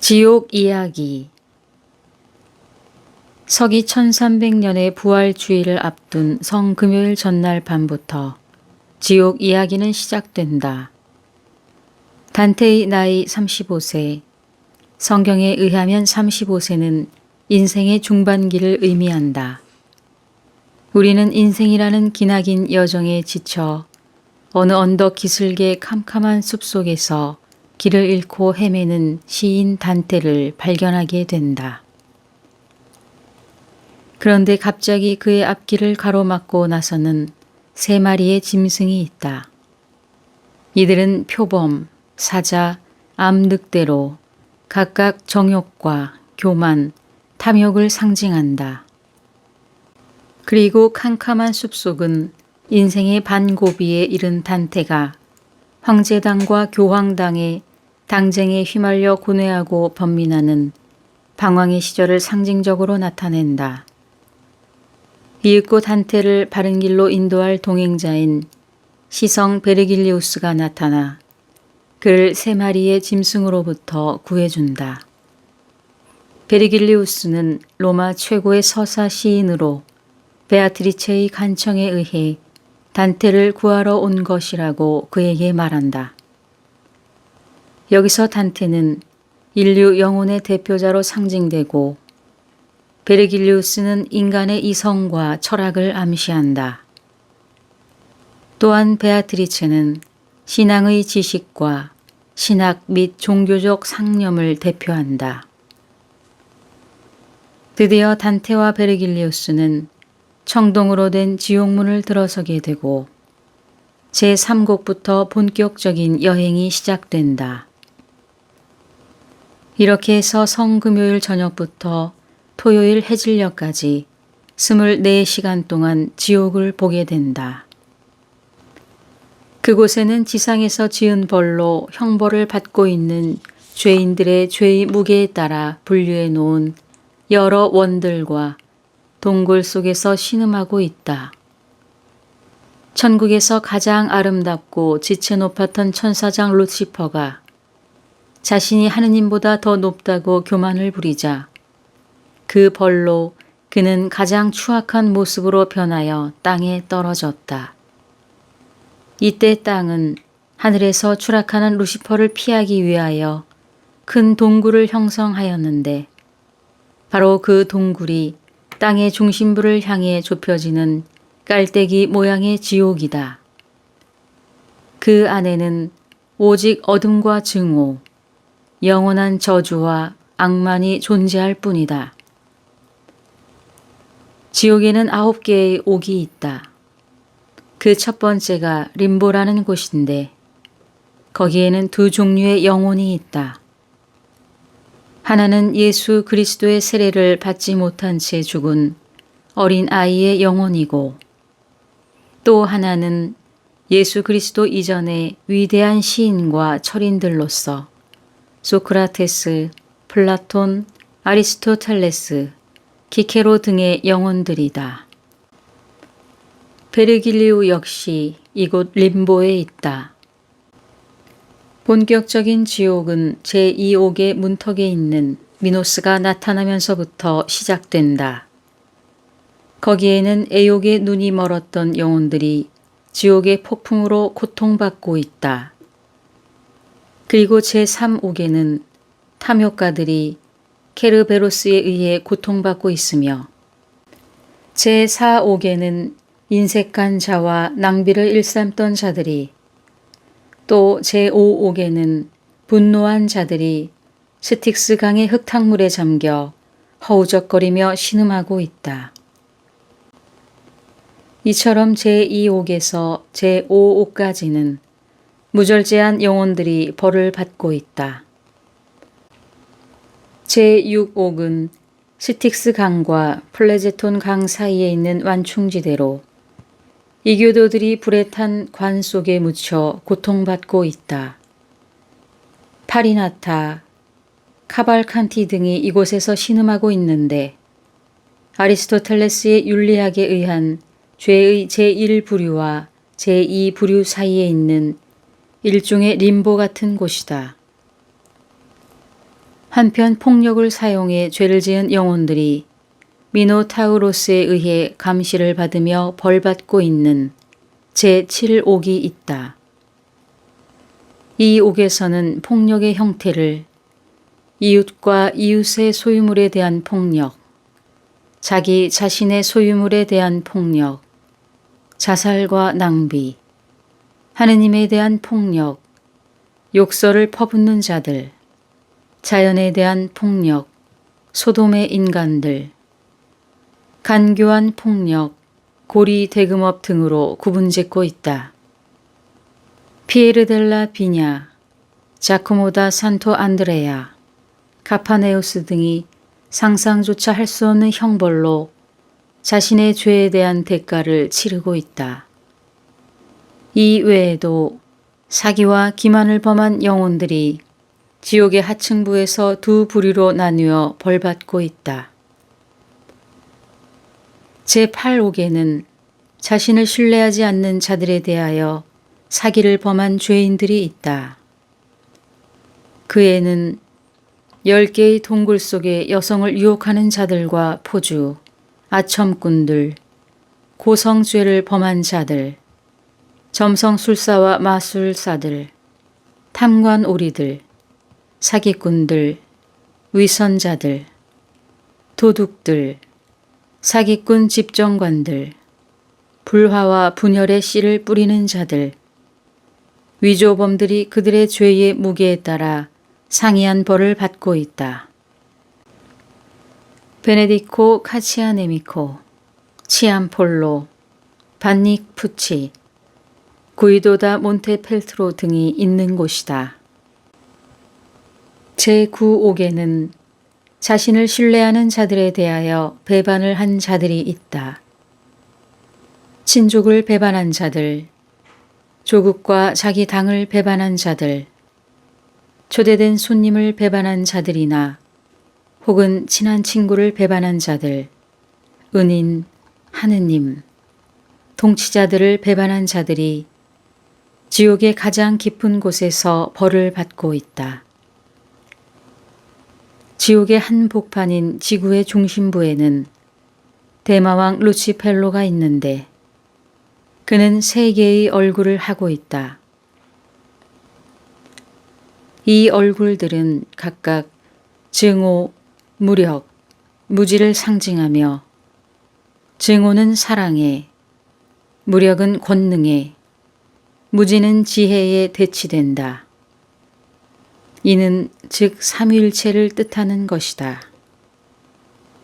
지옥 이야기 서기 1300년의 부활주의를 앞둔 성금요일 전날 밤부터 지옥 이야기는 시작된다. 단테의 나이 35세, 성경에 의하면 35세는 인생의 중반기를 의미한다. 우리는 인생이라는 기나긴 여정에 지쳐 어느 언덕 기슭의 캄캄한 숲속에서 길을 잃고 헤매는 시인 단테를 발견하게 된다. 그런데 갑자기 그의 앞길을 가로막고 나서는 세 마리의 짐승이 있다. 이들은 표범, 사자, 암늑대로 각각 정욕과 교만, 탐욕을 상징한다. 그리고 캄캄한 숲속은 인생의 반고비에 이른 단테가 황제당과 교황당의 당쟁에 휘말려 고뇌하고 번민하는 방황의 시절을 상징적으로 나타낸다. 이윽고 단테를 바른 길로 인도할 동행자인 시성 베르길리우스가 나타나 그를 세 마리의 짐승으로부터 구해준다. 베르길리우스는 로마 최고의 서사 시인으로 베아트리체의 간청에 의해 단테를 구하러 온 것이라고 그에게 말한다. 여기서 단테는 인류 영혼의 대표자로 상징되고 베르길리우스는 인간의 이성과 철학을 암시한다. 또한 베아트리체는 신앙의 지식과 신학 및 종교적 상념을 대표한다. 드디어 단테와 베르길리우스는 청동으로 된 지옥문을 들어서게 되고 제3곡부터 본격적인 여행이 시작된다. 이렇게 해서 성금요일 저녁부터 토요일 해질녘까지 24시간 동안 지옥을 보게 된다. 그곳에는 지상에서 지은 벌로 형벌을 받고 있는 죄인들의 죄의 무게에 따라 분류해 놓은 여러 원들과 동굴 속에서 신음하고 있다. 천국에서 가장 아름답고 지체 높았던 천사장 루치퍼가 자신이 하느님보다 더 높다고 교만을 부리자 그 벌로 그는 가장 추악한 모습으로 변하여 땅에 떨어졌다. 이때 땅은 하늘에서 추락하는 루시퍼를 피하기 위하여 큰 동굴을 형성하였는데 바로 그 동굴이 땅의 중심부를 향해 좁혀지는 깔때기 모양의 지옥이다. 그 안에는 오직 어둠과 증오, 영원한 저주와 악만이 존재할 뿐이다. 지옥에는 아홉 개의 옥이 있다. 그 첫 번째가 림보라는 곳인데 거기에는 두 종류의 영혼이 있다. 하나는 예수 그리스도의 세례를 받지 못한 채 죽은 어린 아이의 영혼이고 또 하나는 예수 그리스도 이전의 위대한 시인과 철인들로서 소크라테스, 플라톤, 아리스토텔레스, 키케로 등의 영혼들이다. 베르길리우 역시 이곳 림보에 있다. 본격적인 지옥은 제2옥의 문턱에 있는 미노스가 나타나면서부터 시작된다. 거기에는 애욕의 눈이 멀었던 영혼들이 지옥의 폭풍으로 고통받고 있다. 그리고 제3옥에는 탐욕가들이 케르베로스에 의해 고통받고 있으며 제4옥에는 인색한 자와 낭비를 일삼던 자들이 또 제5옥에는 분노한 자들이 스틱스 강의 흙탕물에 잠겨 허우적거리며 신음하고 있다. 이처럼 제2옥에서 제5옥까지는 무절제한 영혼들이 벌을 받고 있다. 제6옥은 스틱스 강과 플레제톤 강 사이에 있는 완충지대로 이교도들이 불에 탄 관 속에 묻혀 고통받고 있다. 파리나타, 카발칸티 등이 이곳에서 신음하고 있는데 아리스토텔레스의 윤리학에 의한 죄의 제1부류와 제2부류 사이에 있는 일종의 림보 같은 곳이다. 한편 폭력을 사용해 죄를 지은 영혼들이 미노타우로스에 의해 감시를 받으며 벌받고 있는 제7옥이 있다. 이 옥에서는 폭력의 형태를 이웃과 이웃의 소유물에 대한 폭력, 자기 자신의 소유물에 대한 폭력, 자살과 낭비, 하느님에 대한 폭력, 욕설을 퍼붓는 자들, 자연에 대한 폭력, 소돔의 인간들, 간교한 폭력, 고리 대금업 등으로 구분짓고 있다. 피에르 델라 비냐, 자코모다 산토 안드레아, 카파네우스 등이 상상조차 할 수 없는 형벌로 자신의 죄에 대한 대가를 치르고 있다. 이 외에도 사기와 기만을 범한 영혼들이 지옥의 하층부에서 두 부류로 나뉘어 벌받고 있다. 제8옥에는 자신을 신뢰하지 않는 자들에 대하여 사기를 범한 죄인들이 있다. 그에는 열 개의 동굴 속에 여성을 유혹하는 자들과 포주, 아첨꾼들, 고성죄를 범한 자들, 점성술사와 마술사들, 탐관오리들, 사기꾼들, 위선자들, 도둑들, 사기꾼 집정관들, 불화와 분열의 씨를 뿌리는 자들, 위조범들이 그들의 죄의 무게에 따라 상이한 벌을 받고 있다. 베네디코 카치아네미코, 치안폴로, 반닉 푸치, 구이도다 몬테펠트로 등이 있는 곳이다. 제9옥에는 자신을 신뢰하는 자들에 대하여 배반을 한 자들이 있다. 친족을 배반한 자들, 조국과 자기 당을 배반한 자들, 초대된 손님을 배반한 자들이나 혹은 친한 친구를 배반한 자들, 은인, 하느님, 통치자들을 배반한 자들이 지옥의 가장 깊은 곳에서 벌을 받고 있다. 지옥의 한 복판인 지구의 중심부에는 대마왕 루치펠로가 있는데 그는 세 개의 얼굴을 하고 있다. 이 얼굴들은 각각 증오, 무력, 무지를 상징하며 증오는 사랑에, 무력은 권능에, 무지는 지혜에 대치된다. 이는 즉 삼위일체를 뜻하는 것이다.